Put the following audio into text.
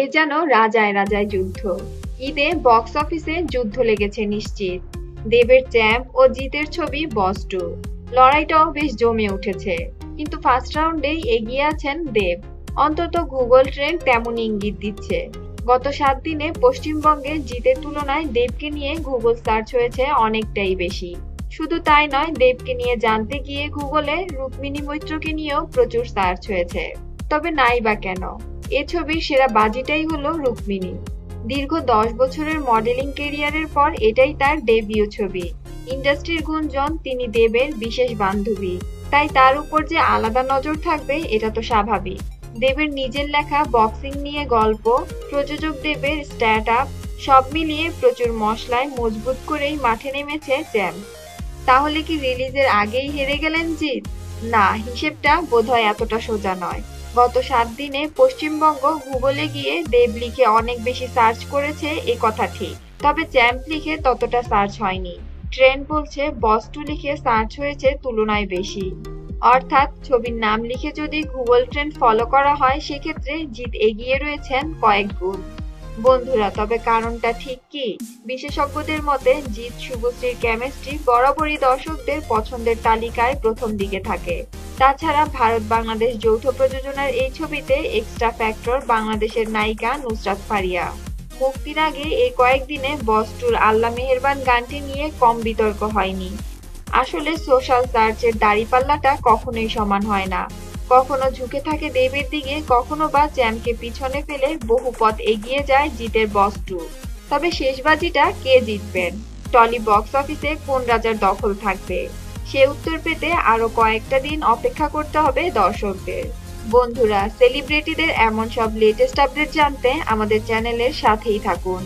এ যেন রাজায় রাজায় যুদ্ধ। ঈদে বক্স অফিসে যুদ্ধ লেগেছে নিশ্চিত। দেবের চ্যাম্প ও জিতের ছবি বস টু লড়াইটাও বেশ জমে উঠেছে। কিন্তু ফার্স্ট রাউন্ডেই এগিয়ে আছেন দেব। অন্তত গুগল ট্রেন্ড তেমন ইঙ্গিত দিচ্ছে। গত সাত দিনে পশ্চিমবঙ্গে জিতের তুলনায় দেবকে নিয়ে গুগল সার্চ হয়েছে অনেকটাই বেশি। শুধু তাই নয়, দেবকে নিয়ে জানতে গিয়ে গুগলে রুক্মিণী মৈত্রকে নিয়েও প্রচুর সার্চ হয়েছে। তবে নাই বা কেন? এ ছবির সেরা বাজিটাই হলো রুক্মিণী। দীর্ঘ দশ বছরের মডেলিং কেরিয়ারের পর এটাই তার ডেবিউ ছবি। ইন্ডাস্ট্রির গুঞ্জন, তিনি দেবের বিশেষ বান্ধবী। তাই তার উপর যে আলাদা নজর থাকবে, এটা তো স্বাভাবিক। দেবের নিজের লেখা, বক্সিং নিয়ে গল্প, প্রযোজক দেবের স্ট্যাট আপ সব মিলিয়ে প্রচুর মশলায় মজবুত করেই মাঠে নেমেছে চ্যাম্প তাহলে কি রিলিজের আগেই হেরে গেলেন জিৎ? না, হিসেবটা বোধহয় এতটা সোজা নয়। গত সাত দিনে পশ্চিমবঙ্গ গুগলে গিয়ে দেব লিখে অনেক বেশি সার্চ করেছে এ কথা ঠিক। তবে চ্যাম্প লিখে ততটা সার্চ হয়নি। ট্রেন বলছে বস টু লিখে সার্চ হয়েছে তুলনায় বেশি। অর্থাৎ ছবির নাম লিখে যদি গুগল ট্রেন্ড ফলো করা হয়, সেক্ষেত্রে জিত এগিয়ে রয়েছেন কয়েক গুণ। বন্ধুরা, তবে কারণটা ঠিক কি? বিশেষজ্ঞদের মতে, জিৎ শুভশ্রীর কেমিস্ট্রি বরাবরই দর্শকদের পছন্দের তালিকায় প্রথম দিকে থাকে। তাছাড়া ভারত বাংলাদেশ যৌথ প্রযোজনার এই ছবিতে এক্সট্রা ফ্যাক্টর বাংলাদেশের নায়িকা নুসরাত ফারিয়া। মুক্তির আগে এই কয়েকদিনে বস্টুর আল্লাহ মেহেরবান গানটি নিয়ে কম বিতর্ক হয়নি। আসলে সোশ্যাল সার্চের দাড়িপাল্লাটা কখনোই সমান হয় না। কখনো ঝুঁকে থাকে দেবের দিকে, কখনো বা চ্যাম্পকে পিছনে ফেলে বহু পথ এগিয়ে যায় জিতের বস টু তবে শেষ বাজিটা কে জিতবেন? টলি বক্স অফিসে কোন রাজার দখল থাকবে? সে উত্তর পেতে আরও কয়েকটা দিন অপেক্ষা করতে হবে দর্শকদের। বন্ধুরা সেলিব্রিটিদের এমন সব লেটেস্ট আপডেট জানতে আমাদের চ্যানেলের সাথেই থাকুন।